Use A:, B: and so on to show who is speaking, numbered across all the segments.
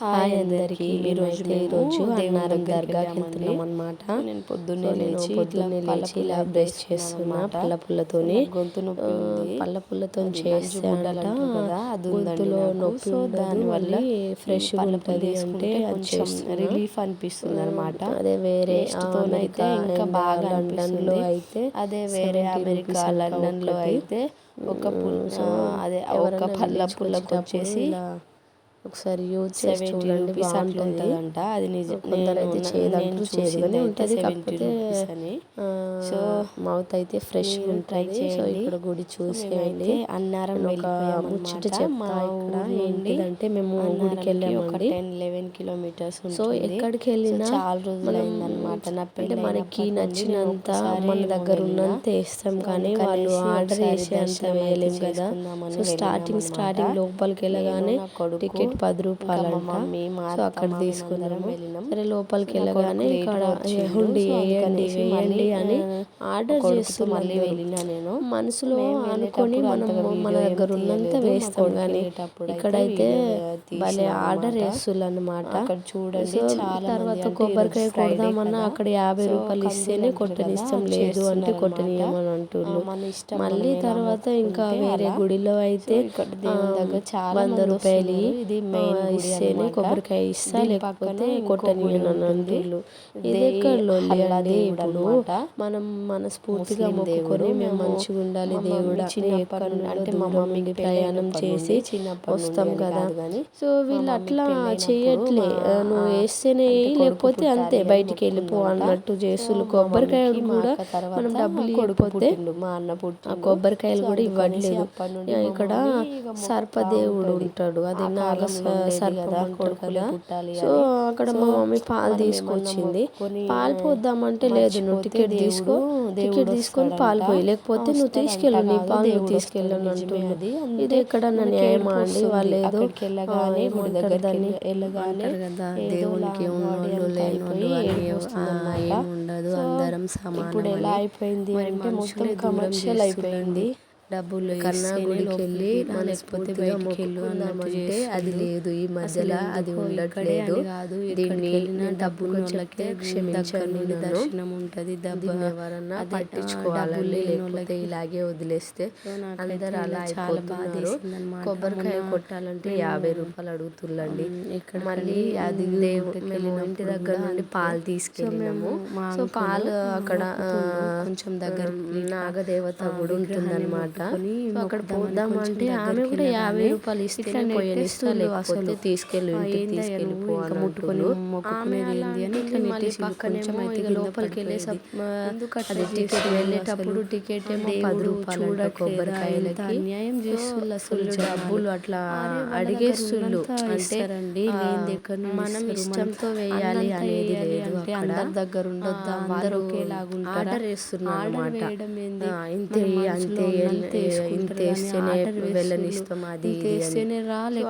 A: Hi అందరికి ఈరోజు ఈరోజు అన్నారం దర్గాకి వెళ్తున్నాం అనమాట నేను పొద్దున్నే లేచి పొద్దున్నే లేచి ఇలా బ్రష్ చేస్తున్నా పళ్ళ పుల్లతోని గొంతు నొప్పి పళ్ళ పుల్లతో చేస్తే గొంతులో నొప్పి దాని వల్ల ఫ్రెష్ ఉంటుంది అంటే రిలీఫ్ అనిపిస్తుంది అనమాట అదే వేరే అయితే ఇంకా బాగా లండన్లో అయితే అదే వేరే అమెరికా లండన్లో అయితే ఒక అదే ఒక పళ్ళ పుల్లకు వచ్చేసి ఒకసారి యూజ్ చేసి చూడండి బాగుంటుందంట అది నిజం కొందరైతే చేయదంటూ చేయగానే ఉంటుంది. కాకపోతే సో మౌత్ అయితే ఫ్రెష్ ఉంటుంది. సో ఇక్కడ గుడి చూసేయండి. అన్నారం ఒక ముచ్చట చెప్తా ఇక్కడ ఏంటిదంటే మేము గుడికి వెళ్ళామండి. టెన్ లెవెన్ కిలోమీటర్స్ సో ఎక్కడికి వెళ్ళినా చాలా రోజులు అయిందనమాట అంటే మనకి నచ్చినంత మన దగ్గర ఉన్నంత వేస్తాం కానీ వాళ్ళు ఆర్డర్ చేసే అంత వేయలేం కదా. సో స్టార్టింగ్ స్టార్టింగ్ లోపలికి వెళ్ళగానే టికెట్ పది రూపాయలు సో అక్కడ తీసుకున్నాము. సరే లోపలికి వెళ్ళగానే ఇక్కడ హుండి వేయండి వేయండి అని ఆర్డర్ చేస్తూ మళ్ళీ వెళ్ళినా నేను. మనసులో అనుకొని మనం మన దగ్గర ఉన్నంత వేస్తాం కానీ ఇక్కడైతే భలే ఆర్డర్ వేస్తున్నారు అనమాట చూడండి చాలా తర్వాత కొబ్బరికాయ కొడదామన్నా అక్కడ యాభై రూపాయలు ఇస్తేనే కొట్టనిస్తాం లేదు అంటే కొట్టనీయమని అంటున్నారు మళ్ళీ తర్వాత ఇంకా వేరే గుడిలో అయితే వంద రూపాయలు ఇది ఇస్తేనే కొబ్బరికాయ ఇస్తా లేకపోతే అంటున్నారు ఇది ఎక్కడ లొల్లి అండి ఇప్పుడు మనం మనస్ఫూర్తిగా మొక్కుకొని మేము మంచిగా ఉండాలి దేవుడు చిన్నప్పటి అంటే మా మమ్మీకి ప్రయాణం చేసి వస్తాం కదా. సో వీళ్ళు అట్లా చేయట్లే. నువ్వు వేస్తేనే లేకపోతే అంతే బయటికి వెళ్ళిపో అన్నట్టు చేస్తులు కొబ్బరికాయ కూడా మనం డబ్బులు ఇవ్వకపోతే మా అన్న పుట్టి ఆ కొబ్బరికాయలు కూడా ఇవ్వట్లేదు. ఇక్కడ సర్పదేవుడు ఉంటాడు. అది నాగ సర్పం కదా. సో అక్కడ మా మమ్మీ పాలు తీసుకొచ్చింది. పాలు పోద్దామంటే లేదు నువ్వు టికెట్ తీసుకో టికెట్ తీసుకొని పాలు పోయి లేకపోతే నువ్వు తీసుకెళ్ళు నీ పాలు నువ్వు తీసుకెళ్ళను అంటున్నది ఇది ఎక్కడన్నా న్యాయమా అండి? వాళ్ళు ఏదో వెళ్ళగానే గుడి దేవునికి ఉన్నోళ్ళు లేనోళ్ళు అని ఉండదు. అందరం సమానం ఇప్పుడు ఎలా అయిపోయింది అంటే మొత్తం కమర్షియల్ అయిపోయింది. డబ్బులు కన్నా గుడికి వెళ్ళి వెళ్ళు అన్నట్టు అది లేదు ఈ మధ్యలో అది ఉండట్లేదు. దీన్ని డబ్బు వాళ్ళకి క్షమించండి దర్శనం ఉంటుంది డబ్బు ఎవరన్నా పట్టించుకోవాలి లేకపోతే ఇలాగే వదిలేస్తే అందరు అలా చాలా బాధ కొబ్బరికాయ కొట్టాలంటే యాభై రూపాయలు అడుగుతుండండి ఇక్కడ మళ్ళీ అది మేము ఇంటి దగ్గర నుండి పాలు తీసుకెళ్ళినాము. సో పాలు అక్కడ కొంచెం దగ్గర నాగదేవత కూడా ఉంటుందన్నమాట. అక్కడ పోదాం అంటే ఆమె కూడా యాభై రూపాయలు ఇస్తే పోయేస్తా లేకపోతే తీసుకెళ్ళి ఇంటికి తీసుకెళ్ళిపో ముట్టుకొని మొక్కుకునేది ఏంది అని ఇట్లా నెట్టేసి కొంచెం అయితే లోపలికి వెళ్ళేసి అది టికెట్ వెళ్ళేటప్పుడు టికెట్ ఏమో పది రూపాయలు కొబ్బరికాయలకి. అన్యాయం చేస్తుళ్ళు అసలు డబ్బులు అట్లా అడిగేస్తుళ్ళు అంటే మనం ఇష్టంతో వేయాలి అనేది లేదు అంటే అందరి దగ్గర ఉండొద్దా? అందరూ ఒకేలాగా ఆర్డర్ వేస్తున్నారు అనమాట ఇంతే అంతే ఇంతేస్తేనే వెళ్ళనిస్తాం అది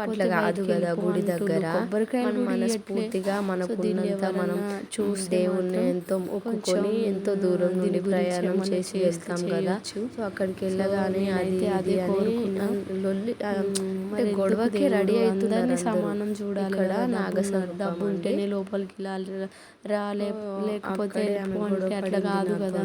A: అట్లా కాదు కదా గుడి దగ్గర. మనం మనస్ఫూర్తిగా మనకున్నంత మనం చూసి దేవుణ్ణి ఎంతో మొక్కుకొని ఎంతో దూరం దిని ప్రయాణం చేసి వేస్తాం కదా. సో అక్కడికి వెళ్ళగానే అది అది అని లొల్లి గొడవకి రెడీ అవుతుందని సమానం చూడాలి ఇక్కడ నాగసర్ డబ్బు ఉంటేనే లోపలికి రాలే లేకపోతే అట్లా కాదు కదా.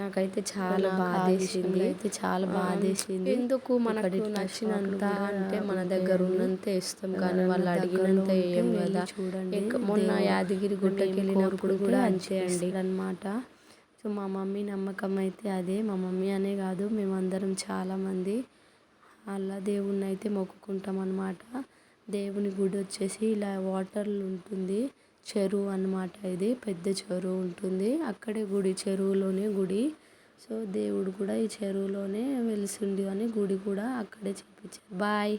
A: నాకైతే చాలా బాధేసింది. అయితే చాలా బాధేసింది. ఎందుకు మనకు నచ్చినంత అంటే మన దగ్గర ఉన్నంత ఇస్తాం కానీ వాళ్ళు అడిగినంత ఏం కదా. చూడండి. మొన్న యాదగిరి గుట్టకి వెళ్ళినప్పుడు కూడా అంతే అండి. అనమాట సో మా మమ్మీ నమ్మకం అయితే అదే. మా మమ్మీ అనే కాదు మేమందరం చాలామంది అలా దేవుణ్ణి అయితే మొక్కుకుంటాం అనమాట దేవుని గుడి వచ్చేసి ఇలా వాటర్లు ఉంటుంది. చెరువు అనమాట ఇది. పెద్ద చెరువు ఉంటుంది. అక్కడే గుడి చెరువులోనే గుడి. సో దేవుడు కూడా ఈ చెరువులోనే వెలిసిండు అని గుడి కూడా అక్కడే చెప్పించారు బాయ్.